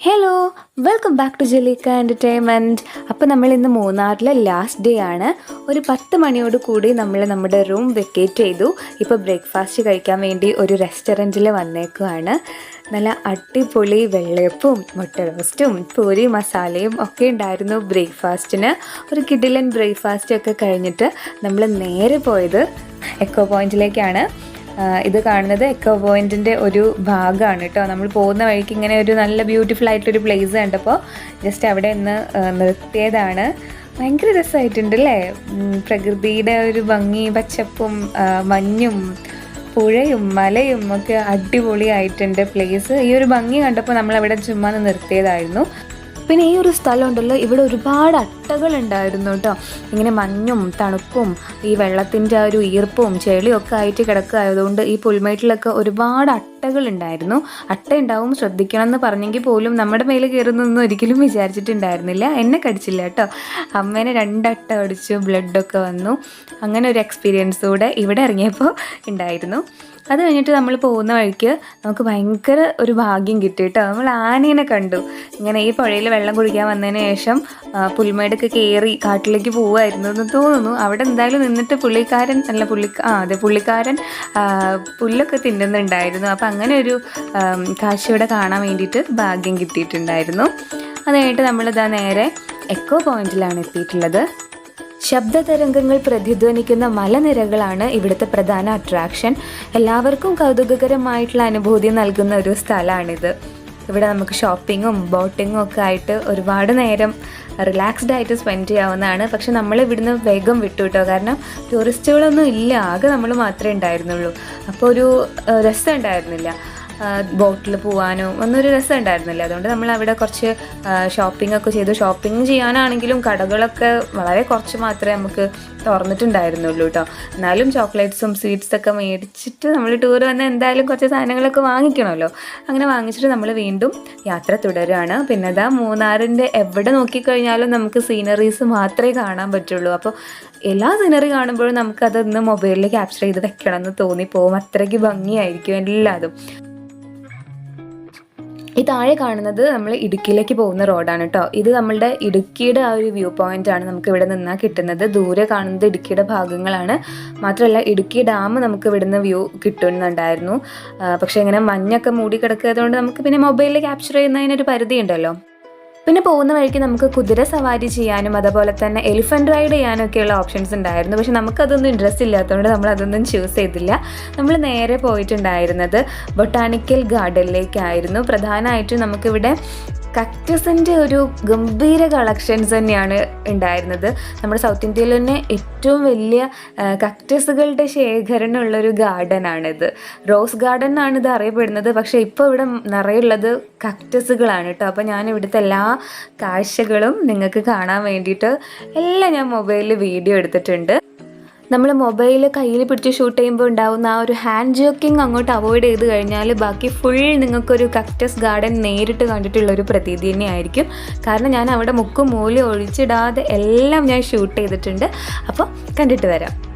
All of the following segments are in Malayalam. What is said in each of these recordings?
Hello welcome back to Jaleeka entertainment അപ്പോൾ നമ്മൾ ഇന്ന് മൂന്നാറിലെ ലാസ്റ്റ് ഡേ ആണ്. ഒരു പത്ത് മണിയോട് കൂടി നമ്മൾ നമ്മുടെ റൂം വെക്കേറ്റ് ചെയ്തു. ഇപ്പോൾ ബ്രേക്ക്ഫാസ്റ്റ് കഴിക്കാൻ വേണ്ടി ഒരു റെസ്റ്റോറന്റിൽ വന്നേക്കുവാണ്. നല്ല അടിപൊളി വെള്ളയപ്പും മുട്ട റോസ്റ്റും പൂരി മസാലയും ഒക്കെ ഉണ്ടായിരുന്നു ബ്രേക്ക്ഫാസ്റ്റിന് ഒരു കിഡിലൻ ബ്രേക്ക്ഫാസ്റ്റ് ഒക്കെ കഴിഞ്ഞിട്ട് നമ്മൾ നേരെ പോയത് എക്കോ പോയിന്റിലേക്കാണ് ഇത് കാണുന്നത് എക്കോ പോയിന്റിന്റെ ഒരു ഭാഗമാണ് കേട്ടോ. നമ്മൾ പോകുന്ന വഴിക്ക് ഇങ്ങനെ ഒരു നല്ല ബ്യൂട്ടിഫുൾ ആയിട്ടൊരു പ്ലേസ് കണ്ടപ്പോൾ ജസ്റ്റ് അവിടെ നിന്ന് നിർത്തിയതാണ്. ഭയങ്കര രസമായിട്ടുണ്ട് അല്ലേ? പ്രകൃതിയുടെ ഒരു ഭംഗി പച്ചപ്പും മഞ്ഞും പുഴയും മലയും ഒക്കെ അടിപൊളിയായിട്ടുണ്ട് പ്ലേസ് ഈ ഒരു ഭംഗി കണ്ടപ്പോൾ നമ്മൾ അവിടെ ചുമ്മാ നിർത്തിയതായിരുന്നു. പിന്നെ ഈ ഒരു സ്ഥലം ഉണ്ടല്ലോ ഇവിടെ ഒരുപാട് അട്ടകൾ ഉണ്ടായിരുന്നു കേട്ടോ ഇങ്ങനെ മഞ്ഞും തണുപ്പും ഈ വെള്ളത്തിന്റെ ആ ഒരു ഈർപ്പവും ചെളിയൊക്കെ ആയിട്ട് കിടക്കുക ആയതുകൊണ്ട് ഈ പുൽമേട്ടിലൊക്കെ ഒരുപാട് അട്ടകൾ ഉണ്ടായിരുന്നു അട്ട ഉണ്ടാവും ശ്രദ്ധിക്കണം എന്ന് പറഞ്ഞെങ്കിൽ പോലും നമ്മുടെ മേലെ കയറുന്നൊന്നും ഒരിക്കലും വിചാരിച്ചിട്ടുണ്ടായിരുന്നില്ല. എന്നെ കടിച്ചില്ല കേട്ടോ. അമ്മേനെ രണ്ടട്ട അടിച്ചു ബ്ലഡൊക്കെ വന്നു. അങ്ങനെ ഒരു എക്സ്പീരിയൻസ് കൂടെ ഇവിടെ ഇറങ്ങിയപ്പോൾ ഉണ്ടായിരുന്നു. അത് കഴിഞ്ഞിട്ട് നമ്മൾ പോകുന്ന വഴിക്ക് നമുക്ക് ഭയങ്കര ഒരു ഭാഗ്യം കിട്ടി കേട്ടോ. നമ്മൾ ആനേനെ കണ്ടു. ഇങ്ങനെ ഈ പുഴയിൽ വെള്ളം കുടിക്കാൻ വന്നതിന് ശേഷം പുൽമേടൊക്കെ കയറി കാട്ടിലേക്ക് പോകുമായിരുന്നു എന്ന് തോന്നുന്നു. അവിടെ എന്തായാലും നിന്നിട്ട് പുള്ളിക്കാരൻ അല്ല പുള്ളി ആ അതെ പുള്ളിക്കാരൻ പുല്ലൊക്കെ തിന്നുന്നുണ്ടായിരുന്നു. അപ്പം അങ്ങനെ ഒരു കാശിയുടെ കാണാൻ വേണ്ടിയിട്ട് ഭാഗ്യം കിട്ടിയിട്ടുണ്ടായിരുന്നു. അത് കഴിഞ്ഞിട്ട് നമ്മളിതാ നേരെ എക്കോ പോയിന്റിലാണ് എത്തിയിട്ടുള്ളത്. ശബ്ദ തരംഗങ്ങൾ പ്രതിധ്വനിക്കുന്ന മലനിരകളാണ് ഇവിടുത്തെ പ്രധാന അട്രാക്ഷൻ എല്ലാവർക്കും കൗതുകകരമായിട്ടുള്ള അനുഭൂതി നൽകുന്ന ഒരു സ്ഥലമാണിത്. ഇവിടെ നമുക്ക് ഷോപ്പിങ്ങും ബോട്ടിങ്ങും ഒക്കെ ആയിട്ട് ഒരുപാട് നേരം റിലാക്സ്ഡ് ആയിട്ട് സ്പെൻഡ് ചെയ്യാവുന്നതാണ്. പക്ഷെ നമ്മൾ ഇവിടുന്ന് വേഗം വിട്ടു കേട്ടോ കാരണം ടൂറിസ്റ്റുകളൊന്നും ഇല്ല. ആകെ നമ്മൾ മാത്രമേ ഉണ്ടായിരുന്നുള്ളൂ. അപ്പോൾ ഒരു രസം ഉണ്ടായിരുന്നില്ല. ബോട്ടിൽ പോകാനോ ഒന്നൊരു രസം ഉണ്ടായിരുന്നില്ല അതുകൊണ്ട് നമ്മൾ അവിടെ കുറച്ച് ഷോപ്പിംഗ് ഒക്കെ ചെയ്തു. ഷോപ്പിംഗ് ചെയ്യാനാണെങ്കിലും കടകളൊക്കെ വളരെ കുറച്ച് മാത്രമേ നമുക്ക് തുറന്നിട്ടുണ്ടായിരുന്നുള്ളൂ കേട്ടോ എന്നാലും ചോക്ലേറ്റ്സും സ്വീറ്റ്സ് ഒക്കെ മേടിച്ചിട്ട് നമ്മൾ ടൂർ വന്ന് എന്തായാലും കുറച്ച് സാധനങ്ങളൊക്കെ വാങ്ങിക്കണമല്ലോ. അങ്ങനെ വാങ്ങിച്ചിട്ട് നമ്മൾ വീണ്ടും യാത്ര തുടരുകയാണ് പിന്നെ അതാ മൂന്നാറിന്റെ എവിടെ നോക്കിക്കഴിഞ്ഞാലും നമുക്ക് സീനറീസ് മാത്രമേ കാണാൻ പറ്റുള്ളൂ. അപ്പോൾ എല്ലാ സീനറി കാണുമ്പോഴും നമുക്കതൊന്ന് മൊബൈലിൽ ക്യാപ്ചർ ചെയ്ത് വെക്കണം എന്ന് തോന്നിപ്പോവും അത്രയ്ക്ക് ഭംഗിയായിരിക്കും എല്ലാതും. ഈ താഴെ കാണുന്നത് നമ്മൾ ഇടുക്കിയിലേക്ക് പോകുന്ന റോഡാണ് കേട്ടോ. ഇത് നമ്മളുടെ ഇടുക്കിയുടെ ആ ഒരു വ്യൂ പോയിന്റ് ആണ് നമുക്ക് ഇവിടെ നിന്നാൽ കിട്ടുന്നത്. ദൂരെ കാണുന്നത് ഇടുക്കിയുടെ ഭാഗങ്ങളാണ്. മാത്രമല്ല ഇടുക്കി ഡാം നമുക്ക് ഇവിടുന്ന് വ്യൂ കിട്ടുന്നുണ്ടായിരുന്നു. പക്ഷെ ഇങ്ങനെ മഞ്ഞൊക്കെ മൂടി കിടക്കുന്നതുകൊണ്ട് നമുക്ക് പിന്നെ മൊബൈലിൽ ക്യാപ്ചർ ചെയ്യുന്നതിനൊരു പരിധി ഉണ്ടല്ലോ പിന്നെ പോകുന്ന വഴിക്ക് നമുക്ക് കുതിര സവാരി ചെയ്യാനും അതുപോലെ തന്നെ എലിഫന്റ് റൈഡ് ചെയ്യാനും ഒക്കെയുള്ള ഓപ്ഷൻസ് ഉണ്ടായിരുന്നു. പക്ഷെ നമുക്കതൊന്നും ഇൻട്രസ്റ്റ് ഇല്ലാത്തതുകൊണ്ട് നമ്മൾ അതൊന്നും ചൂസ് ചെയ്തില്ല. നമ്മൾ നേരെ പോയിട്ടുണ്ടായിരുന്നത് ബൊട്ടാണിക്കൽ ഗാർഡനിലേക്കായിരുന്നു പ്രധാനമായിട്ടും നമുക്കിവിടെ കക്ടസിന്റെ ഒരു ഗംഭീര കളക്ഷൻസ് തന്നെയാണ് ഉണ്ടായിരുന്നത്. നമ്മുടെ സൗത്ത് ഇന്ത്യയിൽ തന്നെ ഏറ്റവും വലിയ കക്ടസുകളുടെ ശേഖരണമുള്ളൊരു ഗാർഡനാണിത് റോസ് ഗാർഡൻ എന്നാണ് ഇത് അറിയപ്പെടുന്നത്. പക്ഷേ ഇപ്പോൾ ഇവിടെ നിറയുള്ളത് കക്ടസുകളാണ് കേട്ടോ. അപ്പോൾ ഞാൻ ഇവിടുത്തെ എല്ലാ കാഴ്ചകളും നിങ്ങൾക്ക് കാണാൻ വേണ്ടിയിട്ട് എല്ലാം ഞാൻ മൊബൈലിൽ വീഡിയോ എടുത്തിട്ടുണ്ട്. നമ്മൾ മൊബൈൽ കയ്യിൽ പിടിച്ച് ഷൂട്ട് ചെയ്യുമ്പോൾ ഉണ്ടാവുന്ന ആ ഒരു ഹാൻഡ് ജോക്കിംഗ് അങ്ങോട്ട് അവോയ്ഡ് ചെയ്ത് കഴിഞ്ഞാൽ ബാക്കി ഫുൾ നിങ്ങൾക്കൊരു കക്ടസ് ഗാർഡൻ നേരിട്ട് കണ്ടിട്ടുള്ള ഒരു പ്രതീതി തന്നെയായിരിക്കും. കാരണം ഞാൻ അവിടെ മുക്കും മൂലം ഒഴിച്ചിടാതെ എല്ലാം ഞാൻ ഷൂട്ട് ചെയ്തിട്ടുണ്ട്. അപ്പോൾ കണ്ടിട്ട് വരാം.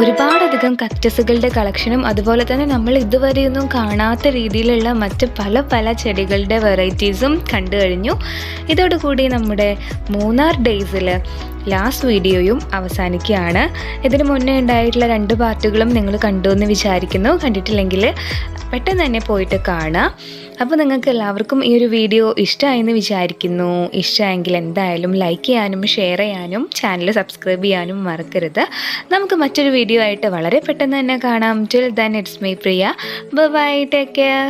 ഒരുപാടധികം കക്ടസുകളുടെ കളക്ഷനും അതുപോലെ തന്നെ നമ്മൾ ഇതുവരെയൊന്നും കാണാത്ത രീതിയിലുള്ള മറ്റ് പല പല ചെടികളുടെ വെറൈറ്റീസും കണ്ടു കഴിഞ്ഞു. ഇതോടുകൂടി നമ്മുടെ മൂന്നാർ ഡേയ്സിൽ ലാസ്റ്റ് വീഡിയോയും അവസാനിക്കുകയാണ്. ഇതിന് മുന്നേ ഉണ്ടായിട്ടുള്ള രണ്ട് പാർട്ടുകളും നിങ്ങൾ കണ്ടു എന്ന് വിചാരിക്കുന്നു. കണ്ടിട്ടില്ലെങ്കിൽ പെട്ടെന്ന് തന്നെ പോയിട്ട് കാണാം. അപ്പോൾ നിങ്ങൾക്ക് എല്ലാവർക്കും ഈ ഒരു വീഡിയോ ഇഷ്ടമായെന്ന് വിചാരിക്കുന്നു. ഇഷ്ടമായെങ്കിൽ എന്തായാലും ലൈക്ക് ചെയ്യാനും ഷെയർ ചെയ്യാനും ചാനൽ സബ്സ്ക്രൈബ് ചെയ്യാനും മറക്കരുത്. നമുക്ക് മറ്റൊരു വീഡിയോ ആയിട്ട് വളരെ പെട്ടെന്ന് തന്നെ കാണാം. Till then it's my Priya bye take care